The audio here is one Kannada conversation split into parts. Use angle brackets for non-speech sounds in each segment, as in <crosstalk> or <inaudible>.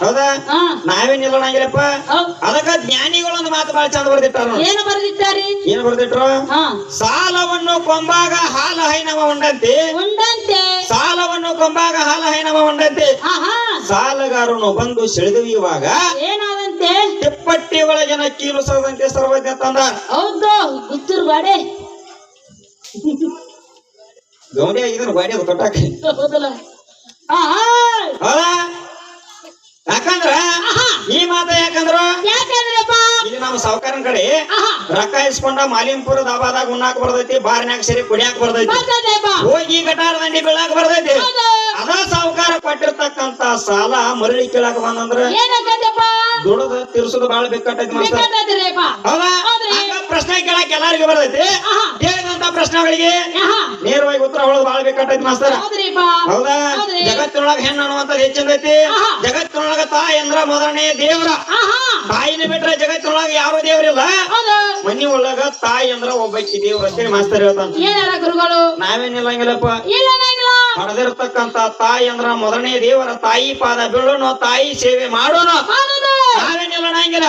ಹೌದಾ? ನಾವೇ ನಿಲ್ಲಣಂಗಿಲ್ಲಪ್ಪ. ಅದಕ್ಕ ಜ್ಞಾನಿಗಳು ಒಂದು ಮಾತು ಬಹಳ ಚಂದ ಬರ್ದಿಟ್ಟಾರ. ಏನು ಬರ್ದಿಟ್ಟಾರಿ ಏನ್ ಬರ್ದಿಟ್ರು? ಹಾ. ಸಾಲವನ್ನು ಕೊಂಬಾಗ ಹಾಲ ಹೈನವ ಉಂಡಂತೆ. ಉಂಡಂತೆ. ಸಾಲವನ್ನು ಕೊಂಬಾಗ ಹಾಲ ಹೈನವ ಉಂಡಂತೆ. ಸಾಲಗಾರನು ಬಂದು ಸೆಳೆದೊಯ್ಯುವಾಗ ಏನಾದಂತೆ? ತಿಪ್ಪಟ್ಟಿ ಒಳಗಿನ ಕೀಲು ಸರದಂತೆ ಸರ್ವಜ್ಞ ತಂದ. ಹೌದು ಗುತ್ತೂರ್ ಬಾಡೆ. ಗೌಂಡಿ ಆಗಿದ್ರು ಬಾಡಿ ಅದು ಕೊಟ್ಟಾಕ. ಹೌದಲ್ಲ. ಯಾಕಂದ್ರ ಈ ಮಾತ ಯಾಕಂದ್ರ ಯಾಕಂದ್ರಪ್ಪ ಇಲ್ಲಿ ನಮ್ಮ ಸಾವುಕಾರನ ಕಡೆ ರೊಕ್ಕ ಇಸ್ಕೊಂಡ ಮಾಲಿಂಪುರ ದಾಬಾದಾಗ ಉಣ್ಣಾಕ ಬರ್ತೈತಿ ಬಾರ್ನ್ಯಾಗ ಸರಿ ಕುಡಿಯಾಕ ಬರ್ತೈತಿ. ಹೋಗಿ ಗಟಾರ ದಂಡಿ ಬೀಳಾಕ ಬರ್ತೈತಿ. ಅದ ಸಾವುಕಾರ ಕೊಟ್ಟಿರ್ತಕ್ಕಂತ ಸಾಲ ಮರಳಿ ಕೇಳಾಕ ಬಂದಂದ್ರ ದುಡದ ತಿರ್ಸುದು ಬಾಳ ಹೌದ್ರಿ. ಪ್ರಶ್ನೆ ಕೇಳಕ್ ಎಲ್ಲಾರಿಗೂ ಬರ್ತೈತಿ. ಕೇಳಿದಂತ ಪ್ರಶ್ನೆಗಳಿಗೆ ನೇರವಾಗಿ ಉತ್ತರ ಹೇಳೋದು ಬಾಳ ಬೇಕಾಗ್ತೈತಿ ಮಾಸ್ತರ. ಹೌದಾ. ಜಗತ್ತಿನೊಳಗ ಹೆಣ್ಣು ಅನ್ನುವಂಥದ್ದು ಹೆಚ್ಚಿಂದೈತಿ. ಆಹಾ. ಜಗತ್ತಿನೊಳಗ ತಾಯಿ ಅಂದ್ರ ಮೊದಲನೇ ದೇವ್ರ. ತಾಯಿನ ಬಿಟ್ರೆ ಜಗತ್ತಿನೊಳಗ ಯಾವ ದೇವ್ರಿಲ್ಲ ಮನಿ ಒಳಗ ತಾಯಿ ಅಂದ್ರ ಒಬ್ಬ ದೇವ್ರ ಅಂತೇಳಿ ಮಾಸ್ತರ್ ಹೇಳ್ತಾನ. ಗುರುಗಳು? ನಾವೇನಿಲ್ಲಂಗಿಲ್ಲಪ್ಪ ಇಲ್ಲಂಗಿಲ್ಲಪ್ಪ ಪಡೆದಿರ್ತಕ್ಕಂತ ತಾಯಿ ಅಂದ್ರ ಮೊದಲನೇ ದೇವರ ತಾಯಿ ಪಾದ ಬೀಳೋನು ತಾಯಿ ಸೇವೆ ಮಾಡೋನು ಹೌದು. ನಾವೇನಿಲ್ಲ ನಂಗಿಲ್ಲ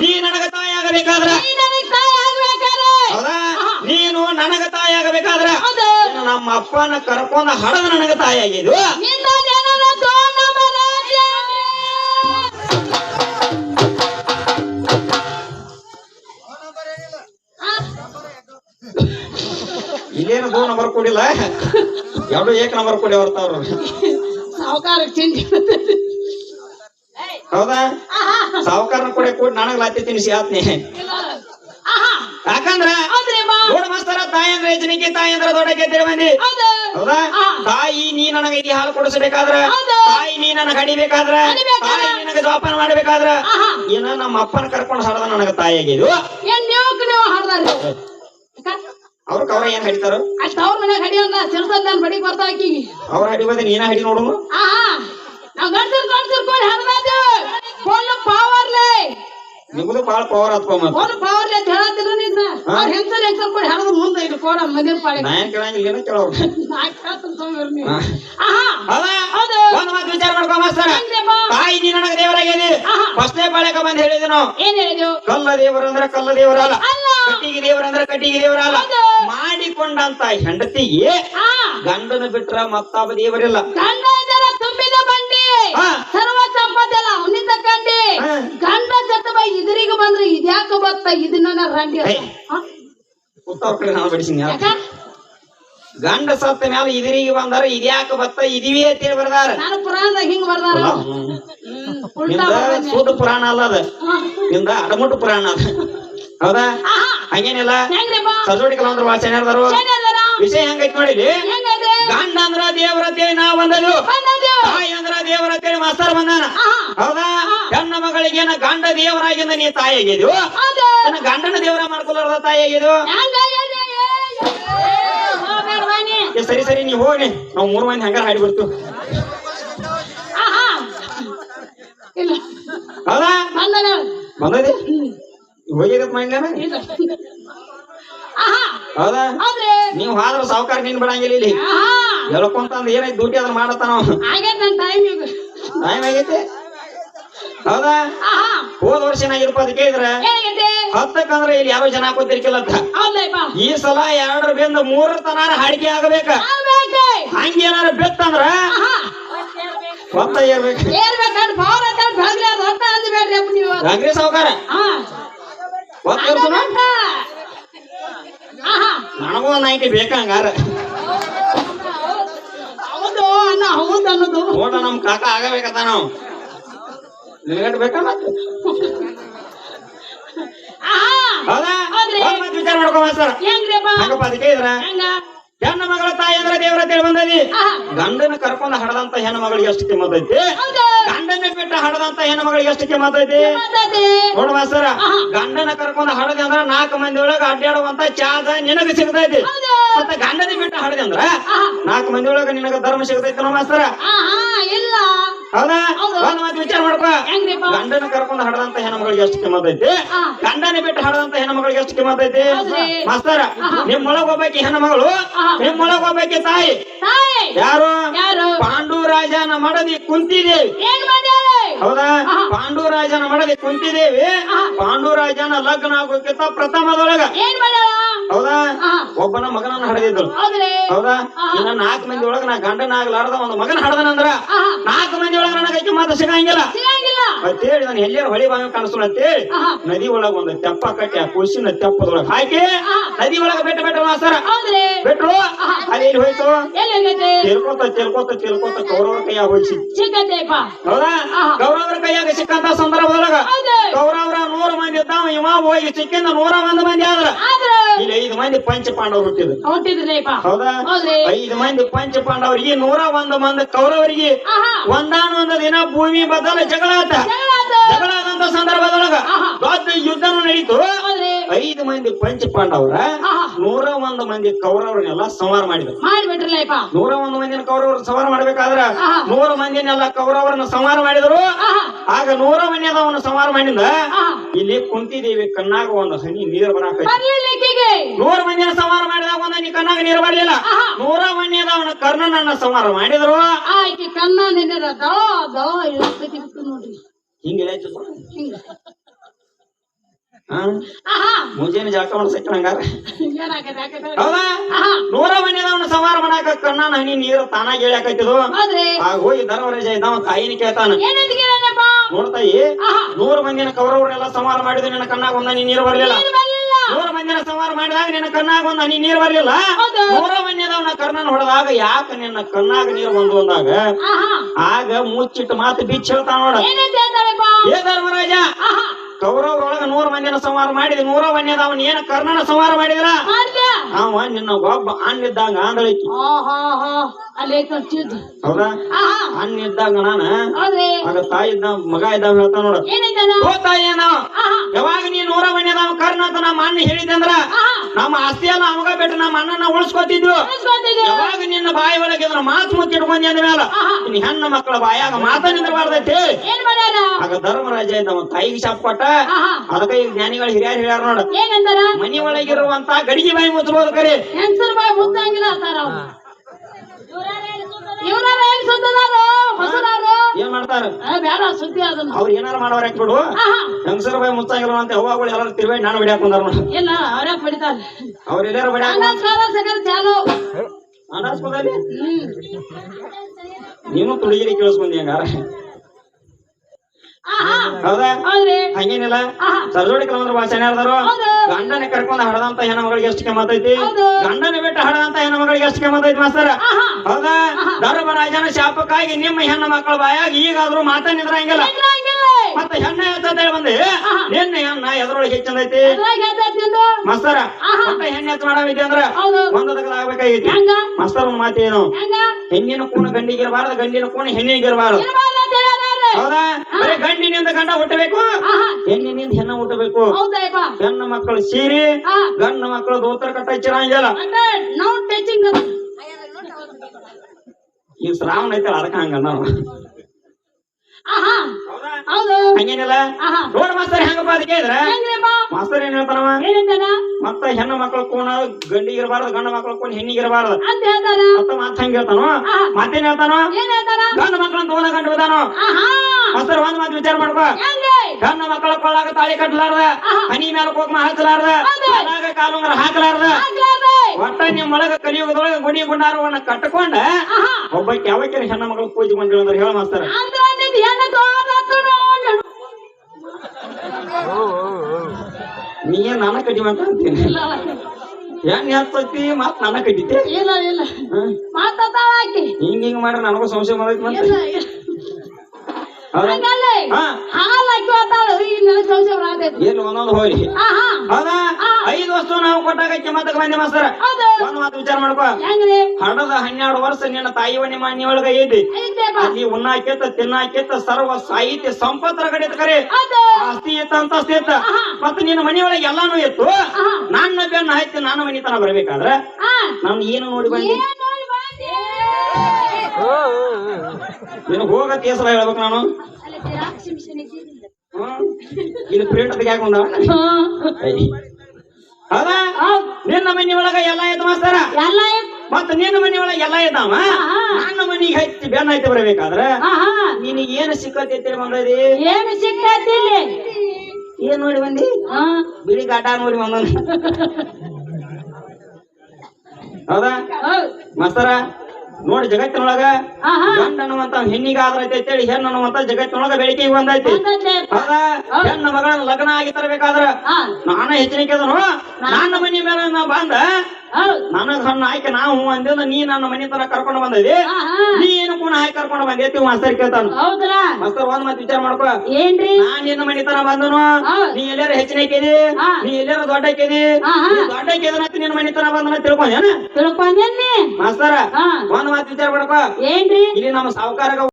ನೀ ನನಗ ತಾಯಿ ಆಗಬೇಕಾದ್ರ? ನೀನು ನನಗ ತಾಯಿ ಆಗಬೇಕಾದ್ರ? ನಮ್ಮ ಅಪ್ಪನ ಕರ್ಕೊಂಡ ಹಡದ ನನಗ ತಾಯಿ ಆಗಿದ್ದು ನಂಬರ್ ಕೊಡಿಲ್ಲ. ಎರಡು ಏಕ ನಂಬರ್ ಕೊಡಿ ಹೊರ್ತಾವ್ರು ಸಾವುಕಾರ ಹೌದಾ? ಸಾವುಕಾರ ಸಾವುಕಾರನ ಕೊಡಿ ಕೊಡಿ ನನಗ್ ಲಾತಿ ತಿನ್ಸಿ ಆತ್ನಿ. ಯಾಕಂದ್ರ? ನೋಡ ಮಾಸ್ತರ ತಾಯಿ ಅಂದ್ರೆ ಜನಕ್ಕೆ ತಾಯಿ ಅಂದ್ರ ದೊಡ್ಡ ಗೆದ್ದಿರ ಮಂದಿ ಹೌದು. ತಾಯಿ ನೀ ನನಗೆ ಈ ಹಾಲು ಕೊಡಿಸಬೇಕಾದ್ರ? ಹೌದು. ತಾಯಿ ನೀ ನನಗೆ ಹಡಿಬೇಕಾದ್ರ. ತಾಯಿ ನಿನಗೆ ಜೋಪಾನ ಮಾಡಬೇಕಾದ್ರ? ಏನ ನಮ್ಮ ಅಪ್ಪನ ಕರ್ಕೊಂಡು ಹಡದ ನನಗ ತಾಯಿ ಆಗಿದ್ದು ಏನ್ ನೀವು ನೀವು ಹಾಡ್ದಾರಿ ಅವ್ರ ಕವರ ಏನ್ ಹಡಿತಾರ? ಅಷ್ಟ ಅವ್ರ ಮನ್ಯಾಗ ಹಡಿ ಅಂದ ತಿರ್ಸದ್ ನಾನು ಬಡಿಗೆ ಬರ್ತಾ ಆಕಿಗೆ ಅವ್ರ ಹಡಿಬೋದ ನೀನ ಹಡಿ ನೋಡು. ನಾವ್ ಗಂಡ್ಸರ್ ಗಂಡ್ಸರ್ ಪವರ್ಲೆ. ನಿಮ್ದು ಬಾಳ ಪವರ್ ಆತ್ಪ ಮತ್ತ. ಫೋನ್ ಪವರ್ಲೆ ಅಂತ ಹೇಳತ್ತಿದ್ರು ನೀನ್? ಅವ್ರ ಹೆಂಗ್ಸರ್ ಹೆಂಗ್ಸರ್ ಕೊಡಿ ಹಡದು ಮುಂದೆ ಇದು ಕೋಡ ಮದಿನ ಪಾಳಿ. ನಾ ಏನ್ ಕೇಳಂಗಿಲ್ಲ ಏನ ಕೇಳೋರು ಹೌದಾ. ಒಂದ್ ಮಾತು ವಿಚಾರ ಮಾಡ್ಕೊ ಮಾಸ್ತರ. ಹೆಂಗ್ರಿಪ್ಪ ತಾಯಿ ನೀ ನನಗೆ. ಫಸ್ಟ್ನೇ ಬಾಳೆಕ ಬಂದ್ ಹೇಳಿದ್ನು? ಏನ್ ಹೇಳಿದ್ವು ಕಲ್ಲ ದೇವರ ಅಂದ್ರೆ ಕಲ್ಲ ದೇವರ ಅಲ್ಲ ಅಲ್ಲ. ಕಟ್ಟಿಗೆ ದೇವರಂದ್ರ ಕಟ್ಟಿ ಕಟ್ಟಿಗೆ ದೇವರ ಅಲ್ಲ ಹೌದು. ಮಾಡಿಕೊಂಡಂತ ಹೆಂಡತಿಗೆ ಆ ಗಂಡನ ಬಿಟ್ರ ಮತ್ತಾವ ದೇವರಿಲ್ಲ ಗಂಡ ತುಂಬಿದ ಬಂಡಿ. ಸರ್ವ ಸಂಪತ್ತೆಲ್ಲ ಅವನಿಂದ ಕಂಡಿ ಗಂಡ ಸತ್ತ ಬೈ ಇದರಿಗೆ ಬಂದ್ರೆ ಇದ್ಯಾಕ ಬತ್ತ ಇದನ್ನ ರಂಡಿ ಅಂತ. ಏ. ಹಾ? ಉತ್ತರ ಕಡೆ ನಾನು ಬಡಿಸಿನಿ ಗಂಡ ಸತ್ತ ಮ್ಯಾಲ ಇದರಿಗೆ ಬಂದಾರ ಇದ್ಯಾಕ ಬತ್ತ ಇದಿವಿ ಅಂತೇಳಿ ಬರ್ದಾರ ನಾನು ಪುರಾಣದಾಗ ಹಿಂಗ್ ಬರ್ದಾರ ಸುಡ್ ಪುರಾಣ ಅಲ್ಲ ಅದ. ನಿಂದ ಅಡಮುಟ್ಟು ಪುರಾಣ ಅದ ಹೌದಾ. ಹಂಗೇನಿಲ್ಲ. ಸಜೋಡಿ ವಾಸ ಏನಾದರು? ವಿಷಯ ಹೆಂಗೈತ್ ನೋಡಿಲಿ? ಗಂಡ ಅಂದ್ರ ದೇವರ ಅಂತೇಳಿ ನಾವ್ ಬಂದದು ಬಂದದ್ದು. ತಾಯಿ ಅಂದ್ರ ದೇವರ ಅಂತೇಳಿ ಮಾಸ್ತರ್ ಬಂದಾನ. ಹೌದಾ? ಗಂಡ ಮಗಳಿಗೆ ಗಂಡ ದೇವರಾಗಿಂದ ನೀ ತಾಯಿ ಆಗಿದ್ವು ಗಂಡನ ದೇವರ ಮಾಡ್ಕೊಲಾರ್ದ ತಾಯಿ ಆಗಿದ್ವು ಸರಿ ಸರಿ ನೀ ಹೋಗಿ ನಾವು ಮೂರು ಮಂದಿ ಹಂಗಾರ ಹಾಡಿ ಬಿಡ್ತು ಆಹಾ. ಇಲ್ಲ. ಹೌದಾ? ಬಂದದಿ? ಹೋಗಿದತ್ ಮಂಗನ ಹೌದಾ? ನೀವ್ ಹಾದ್ರ ಸಾವುಕಾರ ನೀನ್ ಬಿಡಂಗಿಲ್ಲ ಇಲ್ಲಿ. ಹೇಳ್ಕೊಂತ ಅಂದ್ ಏನೈತಿ ಡ್ಯೂಟಿ ಅದ್ರ ಮಾಡತ್ತಾನ ಟೈಮ್ ಆಗೈತಿ? ಹೌದಾ? ಹೋದ ವರ್ಷ ಏನಾಗಿರಪ್ಪ ಅದ್ ಕೇಳಿದ್ರ ಹತ್ತಕ್ಕಂದ್ರೆ ಇಲ್ಲಿ ಯಾವ ಜನ ಹಾಕೋತಿರ್ಕಿಲ್ಲ ಅಂತ. ಈ ಸಲ ಎರಡರ ಬೆಂದ ಮೂರರ ತನಾರ ಹಾಡಿಕೆ ಆಗಬೇಕ. ಹಂಗೇನಾರ ಬೆತ್ತಂದ್ರ ಹೊತ್ತ ಏರ್ಬೇಕು ಅಂತ ಹಂಗ್ರಿ ಸಾವುಕಾರ ಹಾ ಹೊತ್ತ ಇರ್ತದ ಆಗಬೇಕ. ಆಹಾ ನನಗೂ ಒಂದ್ ಬೇಕಂಗಾರ ಹೌದು ಅನ್ನ ಹೌದು ಅನ್ನೋದು. ನೋಡ ನಮ್ ಕಾಕ ಆಗಬೇಕತ್ತ ನಾವು. ನಿನಗಟ್ ಬೇಕಾ ಹೌದಾ? ವಿಚಾರ ಮಾಡ್ಕೊ ಸರ್ ಹೆಂಗ್ರಿಪ್ಪ? ಹಂಗಪ್ಪ ಅದಕ್ಕೆ ಇದ್ರ? ಹೆಣ್ಣು ಮಗಳ ತಾಯಿ ಅಂದ್ರೆ ದೇವರ ತೇಳಿ ಬಂದದಿ? ಗಂಡನ ಕರ್ಕೊಂಡು ಹಡದಂತ ಹೆಣ್ಣು ಮಗಳಿಗೆ ಎಷ್ಟು ಕಿಮ್ಮತ್ ಐತಿ? ಗಂಡನ ಬಿಟ್ಟ ಹಡದಂತ ಹೆಣ್ಣು ಮಗಳಿಗೆ ಎಷ್ಟು ಕಿಮ್ಮತ್ ನೋಡುವ ಸರ. ಗಂಡನ ಕರ್ಕೊಂಡು ಹಡದೆ ಅಂದ್ರ ನಾಲ್ಕು ಮಂದಿ ಒಳಗ ಅಡ್ಡಾಡುವಂತ ಚಾದ ನಿನಗ ಸಿಗ್ತೈತಿ. ಮತ್ತೆ ಗಂಡನ ಬಿಟ್ಟ ಹಡದೆ ಅಂದ್ರ ನಾಲ್ಕು ಮಂದಿ ಒಳಗ ನಿನಗ ಧರ್ಮ ಸಿಗ್ತೈತಿ ನೋಡುವ ಇಲ್ಲ ಹೌದಾ. ಒಂದ್ ಮಾತು ವಿಚಾರ ಮಾಡ್ಕೊ. ಗಂಡನ ಕರ್ಕೊಂಡ್ ಹಡದಂತ ಹೆಣ್ಣು ಮಗಳಿಗೆ ಎಷ್ಟು ಕಿಮ್ಮತ್ ಐತಿ? ಗಂಡನ ಬಿಟ್ಟು ಹಡದಂತ ಹೆಣ್ಣು ಮಗಳಿಗೆ ಎಷ್ಟು ಕಿಮ್ಮತ್ ಐತಿ. ಮಾಸ್ತರ ನಿಮ್ಮೊಳಗ ಒಬ್ಬಾಕಿ ಹೆಣ್ಣು ಮಗಳು ಆಹಾ. ನಿಮ್ ಒಳಗ್ ಒಬ್ಬಾಕಿ ತಾಯಿ? ಯಾರು? ಪಾಂಡುರಾಜನ ಮಡದಿ ಕುಂತಿದೇವಿ. ಹೌದಾ. ಪಾಂಡುರಾಜನ ಮಡದಿ ಕುಂತಿದೇವಿ. ಪಾಂಡುರಾಜನ ಲಗ್ನ ಆಗೋಕ್ಕಿಂತ ಪ್ರಥಮದೊಳಗ ಏನ್ ಮಾಡ್ಯಾಳ ಹೌದಾ? ಒಬ್ಬನ ಮಗನನ್ನ ಹಡೆದಿದ್ದಳು ಹೌದ್ರಿ. ಹೌದಾ. ಇನ್ನ ನಾಲ್ಕು ಮಂದಿ ಒಳಗ ನಾ ಗಂಡನ ಆಗ್ಲಾರ್ದ ಒಂದು ಮಗನ ಹಡದನಂದ್ರ. ನಾಲ್ಕು ಮಂದಿ ಒಳಗ ನನಗೈತಿ ಮಾತು ಸಿಗಂಗಿಲ್ಲ. ಅಂತೇಳಿ ನಾನು ಎಲ್ಲೇ ಹೊಳಿ ಬಾವಿ ಕಾಣಿಸ್ತು ಅಂತೇಳಿ. ನದಿ ಒಳಗ ಒಂದು ತೆಪ್ಪ ಕಟ್ಟಿ ಆ ಕುರ್ಸಿನ ತೆಪ್ಪದೊಳಗ ಹಾಕಿ ನದಿ ಒಳಗ ಬೆಟ್ಟ ಬೆಟ್ಟ ಮಾಸ್ತರ ತಿಳ್ಕೊತ ತಿಳ್ಕೊತ ತಿಳ್ಕೊತ ಕೌರವರ ಕೈಯಾಗ ಹೋಯ್ಸಿ ಹೌದಾ. ಕೌರವರ ಕೈಯಾಗ ಸಿಕ್ಕಂತ ಸಂದರ್ಭದೊಳಗ ಕೌರವರ ನೂರು ಮಂದಿ ಇದ್ದಾವ ಇವ ಹೋಗಿ ಸಿಕ್ಕಿಂದ ನೂರ ಒಂದು ಮಂದಿ ಆದ್ರ ಇಲ್ಲಿ ಐದು ಮಂದಿ ಪಂಚ ಪಾಂಡವರು ಹುಟ್ಟಿದ್ರು. ಹೌದಾ? ಐದು ಮಂದಿ ಪಂಚ ಪಾಂಡವರಿಗೆ ನೂರ ಒಂದು ಮಂದಿ ಕೌರವರಿಗೆ ಒಂದಾನ ಒಂದಾನೊಂದು ದಿನ ಭೂಮಿ ಬದಲ ಜಗಳ ಆತ ಜಗಳ ಆದಂತ ಸಂದರ್ಭದೊಳಗ. ದೊಡ್ಡ ಯುದ್ಧನೂ ನಡೀತು. ಐದು ಮಂದಿ ಪಂಚ ಪಾಂಡವರ ನೂರ ಒಂದು ಮಂದಿ ಕೌರವರನ್ನೆಲ್ಲ ಸಂಹಾರ ಮಾಡಿದ್ರು. ಮಾಡಿಬಿಟ್ರಲ್ಲ ನೂರ ಒಂದು ಮಂದಿನ ಕೌರವರ ಸಂಹಾರ ಮಾಡ್ಬೇಕಾದ್ರ ನೂರ ಮಂದಿನೆಲ್ಲ ಕೌರವರನ್ನ ಸಂಹಾರ ಮಾಡಿದ್ರು. ಆಗ ನೂರ ಮಂದಿದವನ್ನ ಸಂಹಾರ ಮಾಡಿದ ಇಲ್ಲಿ ಕುಂತಿದೇವಿ ಕಣ್ಣಾಗ ಒಂದು ಹನಿ ನೀರು ಬರಾಕ ನೂರ ಮಂದಿನ ಸಂಹಾರ ಮಾಡಿದಾಗ ಒಂದ ಕನ್ನಾಗ ಕಣ್ಣಾಗ ನೀರು ಬರ್ಲಿಲ್ಲ. ನೂರ ಮಂದಿದವನ ಕರ್ಣನನ್ನ ಸಂಹಾರ ಮಾಡಿದ್ರು. ಕಣ್ಣ ಬಿಟ್ಟು ನೋಡ್ರಿ. ಹಿಂಗ. ಮುಂಜಾನೆ ಜಳಕ ಮಾಡ್ಸಕ್ಕೆ ನೂರ ಮಂದಿದವನ ಸಂಹಾರ ಮಾಡಾಕ ಕಣ್ಣನ ಹನಿ ನೀರು ತಾನಾಗ ಇಳ್ಯಾಕತ್ತಿದ್ವು ಹೌದ್ರಿ. ಆಗ ಹೋಗಿ ಧರ್ಮರಾಜ ಇದ್ದಾವ ತಾಯಿನ ಕೇಳ್ತಾನ. ನೋಡ್ತಾಯಿ ನೂರ ಮಂದಿನ ಕೌರವರನ್ನೆಲ್ಲ ಸಂಹಾರ ಮಾಡಿದ್ರು ನಿನ್ನ ಕಣ್ಣಾಗ ಒಂದ ನೀ ನೀರು ಬರ್ಲಿಲ್ಲ. ನೂರ ಮಂದಿನ ಸಂಹಾರ ಮಾಡಿದಾಗ ನಿನ್ನ ಕಣ್ಣಾಗ ಒಂದ್ ನೀ ನೀರು ಬರ್ಲಿಲ್ಲ. ನೂರ ಮಂದಿದವನ ಕರ್ಣನ ಹೊಡೆದಾಗ ಯಾಕ ನಿನ್ನ ಕಣ್ಣಾಗ ನೀರು ಬಂದು ಅಂದಾಗ ಆಗ ಮುಚ್ಚಿಟ್ಟು ಮಾತು ಬಿಚ್ಚ ಹೇಳ್ತಾನ ನೋಡ ಏ ಧರ್ಮರಾಜ? ಕೌರವರೊಳಗ ನೂರ ಮಂದಿನ ಸಂಹಾರ ಮಾಡಿದ. ನೂರ ಮಂದಿದ ಅವನ್ ಏನ ಕರ್ಣನ ಸಂಹಾರ ಮಾಡಿದ್ರ? ಮಾಡ್ದ. ಅವ ನಿನ್ನ ಒಬ್ಬ ಅಣ್ಣಿದ್ದಾಗ ನೋಡ್ ಚಿದ್ದು. ಹೌದಾ? ಆಹಾ. ಅಣ್ಣಿದ್ದಾಗ ನಾನ. ಆಗ ತಾಯಿ ಇದ್ದ ಮಗ ಇದ್ದಾವ ಹೇಳ್ತಾನ ನೋಡ. ತಾಯಿ ಯಾವಾಗ ನೀ ನೂರ ಮಂದಿದವ ಕರ್ಣ ಅಂತ ನಮ್ಮ ಅಣ್ಣ ಹೇಳಿದ್ದೆ ಅಂದ್ರ ಆಹಾ. ನಮ್ಮ ಆಸ್ತಿ ಎಲ್ಲ ಅವಾಗ ಬಿಟ್ಟು ನಮ್ಮ ಅಣ್ಣನ ಉಳಿಸ್ಕೊತಿದ್ವು. ಯಾವಾಗ ನಿನ್ನ ಬಾಯಿ ಒಳಗೆ ಇದ್ರ ಮಾತು ಮುಚ್ಚಿಟ್ಕೊಂಡಿ ಅಂದ ಮೇಲೆ. ನಿನ್ನ ಹೆಣ್ಣ ಮಕ್ಕಳ ಬಾಯಾಗ ಮಾತ ನಿಂದ್ರಬಾರ್ದೈತಿ. ಆಗ ಧರ್ಮರಾಜ ನಮ್ಮ ಅವನ್ ತಾಯಿಗೆ ಶಾಪ್ ಕೊಟ್ಟ. ಅದಕ್ಕೆ ಈಗ ಜ್ಞಾನಿಗಳು ಹಿರಿಯರು ಹೇಳ್ಯಾರ ನೋಡ. ಮನಿ ಒಳಗಿರುವಂತ ಗಡಿಗೆ ಬಾಯಿ ಮುಚ್ಚಬಹುದು ಕರೆ. ಹೆಂಗಸರ ಬಾಯಿ ಮುತ್ತಂಗಿಲ್ಲ ಅಂತಾರ ಇವ್ರ ಏನ್ ಸುತ್ತದಾರು? ಹೊಸದಾರು? ಏನ್ ಮಾಡ್ತಾರ? ಬೇಡ ಸುದ್ದಿ ಅದನ್ನ. ಅವ್ರ ಏನಾರ ಮಾಡೋರ್ ಬಿಡು ಆಹಾ. ಹೆಂಗಸರ ಬಾಯಿ ಮುಚ್ಚಾಗಿಲ್ಲ ಅಂತ ಹೂವಾಗಳು ಎಲ್ಲಾರು ತಿರುವಾಗಿ ನಾನು ಬಿಡ್ಯಾಕ ಬಂದಾರ ಇಲ್ಲ ಅವ್ರೇ ಎಲ್ಲಾರು ಚಾಲು. ಅನಾಸ್ಪದಲ್ಲಿ ನೀನು ತುಳಿಗಿರಿ ಕೇಳಿಸ್ಕೊಂಡಿ ಹಂಗಾರ. ಹೌದಾ? ಹಂಗೇನಿಲ್ಲ? ಸರ್ಜೋಡಿ ಕಲಾವಿದ್ರ ಭಾಷೆ ಯಾರ್ದಾರು ಹೌದು. ಗಂಡನ ಕರ್ಕೊಂಡ್ ಹಡದಂತ ಹೆಣ್ಣ ಮಗಳಿಗೆ ಎಷ್ಟು ಕೆಮ್ಮತೈತಿ. ಗಂಡನ ಬಿಟ್ಟು ಹಡದಂತ ಹೆಣ್ಣ ಮಗಳಿಗೆ ಎಷ್ಟು ಕೆಮ್ಮತೈತಿ ಮಾಸ್ತರ? ಹೌದಾ. ಧರ್ಮರಾಜನ ಶಾಪಕ್ಕಾಗಿ ನಿಮ್ಮ ಹೆಣ್ಣು ಮಕ್ಕಳ ಬಾಯಾಗಿ ಈಗಾದ್ರೂ ಮಾತಾಡಿದ್ರ ಹಂಗಿಲ್ಲ. ಮತ್ತೆ ಹೆಣ್ಣ ಅಂತ ಹೇಳಿ ಬಂದೆ. ನಿನ್ನ ಹೆಣ್ಣ ಎದ್ರೊಳಗೆ ಹೆಚ್ಚಂದೈತಿ. ಮಾಸ್ತರ ಆಹಾ. ಒಟ್ಟ ಹೆಣ್ಣು ಹೆಚ್ಚು ಮಾಡವಿದ್ದೆ ಅಂದ್ರ ಒಂದದಕ್ಕೆ ಆಗ್ಬೇಕಾಗೈತಿ. ಹೆಂಗ? ಮಾಸ್ತರ್ ಒಂದ್ ಮಾತೇನು? ಹೆಣ್ಣಿನ ಕೂಣ ಗಂಡಿಗಿರಬಾರ್ದು ಗಂಡಿನ ಕೂಣ ಹೆಣ್ಣಿಗೆ ಇರಬಾರ್ದು ಇರ್ಬಾರ್ದು ಅಂತ ಹೇಳ್ಯಾರ ಅವ್ರು. ಹೌದಾ? ಬರೀ ಗಂಡಿನಿಂದ ಗಂಡ ಹುಟ್ಟಬೇಕು? ಹೆಣ್ಣಿನಿಂದ ಹೆಣ್ಣ ಹುಟ್ಟಬೇಕು? ಹೌದಪ್ಪ. ಹೆಣ್ಣು ಮಕ್ಕಳು ಸೀರಿ ಗಂಡು ಮಕ್ಕಳು ದೋತರ ಕಟ್ಟ ಅಂದ್ರೆ ನಾವು ಟಚಿಂಗ್ ಈ ಶ್ರಾವಣ ಐತಲ್ಲ ಅದಕ್ಕ ಹಂಗ ನಾವು. ಹಂಗೇನಿಲ್ಲ? ನೋಡ್ ಮಾಸ್ತರ್ ಹೆಂಗಪ್ಪ ಅದಕ್ಕೆ ಇದ್ರ ಮಾಸ್ತರ್ ಏನ್ ಹೇಳ್ತಾನವ? ಮತ್ತ ಹೆಣ್ಣು ಮಕ್ಕಳು ಕೋಣ ಗಂಡಿಗೆ ಇರಬಾರ್ದು ಗಂಡು ಮಕ್ಕಳು ಕೋಣ ಹೆಣ್ಣಿಗೆ ಇರಬಾರ್ದು. ಮತ್ತ ಮಾತ್ ಹಂಗ ಹೇಳ್ತಾನೋ. ಮತ್ತೇನ್ ಹೇಳ್ತಾನೋ? ಗಂಡು ಮಕ್ಕಳನ್ನ ತೋಣ ಗಂಡು ಬಿದ್ದಾನೋ ಆಹಾ ಮಾಸ್ತರ್ ಒಂದ್ ಮಾತು ವಿಚಾರ ಮಾಡ್ಕೋ. ಗಂಡ ಮಕ್ಕಳ ಕೊಳ್ಳಾಗ ತಾಳಿ ಕಟ್ಟಲಾರ್ದ ಹನಿ ಮೇಲೆ ಕೋಕ್ಮ ಹಾಕಲಾರ್ದ. ಕಾಲಾಗ ಕಾಲುಂಗರ ಹಾಕಲಾರ್ದ. ಒಟ್ಟ ನಿಮ್ ಒಳಗ ಕಲಿಯುಗದೊಳಗ ಗುಣಿ ಗುಂಡಾರವನ್ನ ಕಟ್ಟಕೊಂಡ ಒಬ್ಬ ಒಬ್ಬಕ್ಕೆ ಯಾವಕ್ಕೆ ಹೆಣ್ಣು ಮಕ್ಕಳು ಪೂಜೆ ಬಂದಿಲ್ಲ ಅಂದ್ರೆ ಹೇಳ ಮಾಸ್ತಾರ. ನೀ ಏನ್ ನನ್ನ ಕಡಿಮೆ ಅಂತ ಅಂತೀನಿ ಹೆಣ್ ಹತ್ತೈತಿ ಮತ್ ನನ್ನ ಕಟ್ಟಿದ್ದೆ ಹಿಂಗ್ ಹಿಂಗ್ ಮಾಡ್ರೆ ನನಗೂ ಸಂಶಯ ಮಾಡೈತಿ ಮತ್ತೆ. ಒಂದೊಂದು ಹೋಗಿ ಹೌದಾ. ಐದು ವಸ್ತು ನಾವು ಕೊಟ್ಟಾಗ ಮತ್ತೆ ಬಂದೆ ಮಾಸ್ತರ. ಒಂದ್ ಮಾತು ವಿಚಾರ ಮಾಡ್ಕೋ. ಹಡದ ಹನ್ನೆರಡು ವರ್ಷ ನಿನ್ನ ತಾಯಿ ಮನೆ ಮನೆ ಒಳಗ ಐತಿ ಅಲ್ಲಿ ಉಣ್ಣಾಕೆತ್ತ ತಿನ್ನಾಕೆತ್ತ ಸರ್ವ ಸಾಹಿತ್ಯ ಸಂಪತ್ತರ ಕಡೆ ಕರೆ. ಆಸ್ತಿ ಇತ್ತ ಅಂತಸ್ತಿ ಇತ್ತ. ಆಹಾ. ಮತ್ತ ನಿನ್ನ ಮನೆಯೊಳಗೆ ಎಲ್ಲಾನು ಇತ್ತು. ನನ್ನ ಬೆನ್ನ ಹತ್ತಿ ನಾನು ಮನಿತನ ಬರ್ಬೇಕಾದ್ರ ಆ. ನಾನು ಏನು ನೋಡಿ ಬಂದಿ? ಏನ್ ನೋಡಿ ಬಂದೆ? ನಿನಗೆ ಹೋಗ ಕೇಸರ ಹೇಳ್ಬೇಕು ನಾನು. ಇಲ್ಲಿ ಪ್ರಿಂಟ್ ತೆಗ್ಯಾಕ ಬಂದ ಹಾ. ಹೌದಾ. ನಿನ್ನ ಮನೆ ಒಳಗ ಎಲ್ಲ ಐತ ಮಾಸ್ತಾರ? ಎಲ್ಲ ಮತ್ತ ನಿನ್ನ ಮನಿ ಒಳಗ ಎಲ್ಲ ಐತಾವ. ನನ್ನ ಮನಿಗೆ ಹಚ್ಚಿ ಬೆನ್ನ ಐತಿ ಬರಬೇಕಾದ್ರ ನಿನಗೆ ಏನು ಸಿಕ್ಕತ್ತೈತಿ ಬಂದದಿ ಏನು ಸಿಕ್ಕತ್ತಿ ಏನ್ ನೋಡಿ ಬಂದಿ? ಬಿಳಿ ಗಾಟ ನೋಡಿ ಬಂದ <laughs> ಹೌದ್. ಮಾಸ್ತರ? ನೋಡಿ ಜಗತ್ತಿನೊಳಗ ಗಂಡ ಅನ್ನುವಂತ ಹೆಣ್ಣಿಗೆ ಆದ್ರೈತೆ ಅಂತೇಳಿ ಹೆಣ್ಣು ಅನ್ನುವಂತ ಜಗತ್ತಿನೊಳಗ ಬೇಡಿಕೆ ಬಂದೈತಿ ಹೆಣ್ಣು ಮಗಳ ಹೆಣ್ಣ ಮಗಳನ್ನ ಲಗ್ನ ಆಗಿ ತರಬೇಕಾದ್ರ ನಾನ ಹೆಚ್ಚಿನ ನನ್ನ ಮನಿ ಮೇಲೆ ನಾ ಬಂದ ನನಗ್ ಹಣ್ಣು ಆಯ್ಕೆ ನಾವು ಅಂದ್ರೆ ನೀ ನನ್ನ ಮನೆ ತರ ಕರ್ಕೊಂಡು ಬಂದಿದಿ? ನೀ ಏನು ಕೂಡ ಹಾಕಿ ಕರ್ಕೊಂಡು ಬಂದೈತಿ ಮಾಸ್ತರ್ ಕೇಳ್ತಾನ. ಮಾಸ್ತರ್ ಒಂದ್ ಮಾತು ವಿಚಾರ ಮಾಡ್ಕೊ. ಏನ್ರಿ? ನಾನ್ ನಿನ್ನ ಮನೆ ತರ ಬಂದನು. ನೀ ಎಲ್ಲಾರು ಹೆಚ್ಚಿನ ಹಾಕಿದಿ ನೀ ಎಲ್ಲಾರು ದೊಡ್ಡ ಹಾಕಿದಿ ದೊಡ್ಡ ಹಾಕಿದನಂತ ನಿನ್ನ ಮನೆ ತರ ಬಂದನ ತಿಳ್ಕೊಂಡೇನ ತಿಳ್ಕೊಂಡೇನಿ ಮಾಸ್ತರ ಒಂದ್ ಮಾತು ವಿಚಾರ ಮಾಡ್ಕೊ. ಏನ್ರಿ? ಇಲ್ಲಿ ನಮ್ಮ ಸಾವುಕಾರಗ